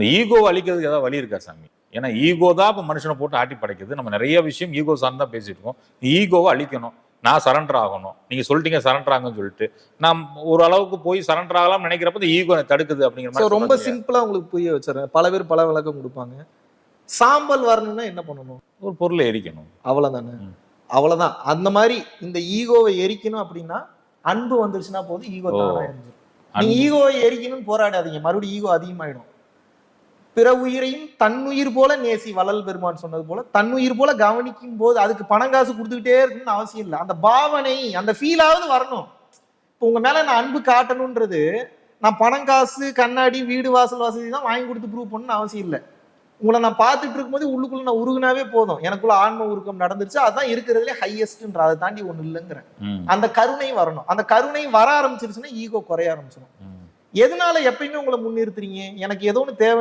இந்த ஈகோவை அழிக்கிறதுக்கு ஏதாவது வழி இருக்கா சாமி? ஏன்னா ஈகோ தான் இப்போ மனுஷனை போட்டு ஆட்டி படைக்குது. நம்ம நிறைய விஷயம் ஈகோ சார்ந்து தான் பேசிட்டு இருக்கோம். ஈகோவை அழிக்கணும். நான் சரண்டர் ஆகணும். நீங்க சொல்லிட்டீங்க சரண்டர் ஆகுன்னு சொல்லிட்டு. நான் ஒரு அளவுக்கு போய் சரண்டர் ஆகலாம்னு நினைக்கிறப்ப இந்த ஈகோ தடுக்குது அப்படிங்கிற மாதிரி ரொம்ப. சிம்பிளா உங்களுக்கு புரிய வச்சிடறேன். பல பேர் பல விளக்கம் கொடுப்பாங்க. சாம்பல் வரணும்னா என்ன பண்ணணும்? ஒரு பொருளை எரிக்கணும். அவ்வளவுதானே. அவ்வளவுதான். அந்த மாதிரி இந்த ஈகோவை எரிக்கணும் அப்படின்னா அன்பு வந்துருச்சுன்னா போதும் ஈகோ. தானா ஈகோவை எரிக்கணும்னு போராடாதீங்க. மறுபடியும் ஈகோ அதிகமாயிடும். பிற உயிரையும் தன்னுயிர் போல நேசி வள்ளல் பெருமான் சொன்னது போல தன்னுயிர் போல கவனிக்கும் போது அதுக்கு பணம் காசு கொடுத்துக்கிட்டே இருக்கணும்னு அவசியம் இல்லை. அந்த பாவனை அந்த ஃபீலாவது வரணும். இப்போ உங்க மேல நான் அன்பு காட்டணுன்றது நான் பணம் காசு கண்ணாடி வீடு வாசல் வசதி தான் வாங்கி கொடுத்து ப்ரூவ் பண்ணணும்னு அவசியம் இல்லை. உங்களை நான் பார்த்துட்டு இருக்கும்போது உள்ளுக்குள்ள நான் உருகுனாவே போதும். எனக்குள்ள ஆன்ம உருக்கம் நடந்துருச்சு. அதான் இருக்கிறதுலே ஹையஸ்ட்ன்ற அதை தாண்டி ஒண்ணு இல்லைங்கிறேன். அந்த கருணை வரணும். அந்த கருணை வர ஆரம்பிச்சிருச்சுன்னா ஈகோ குறைய ஆரம்பிச்சிடும். எதனால எப்பயுமே உங்களை முன்னிறுத்துறீங்க? எனக்கு ஏதோ ஒன்று தேவை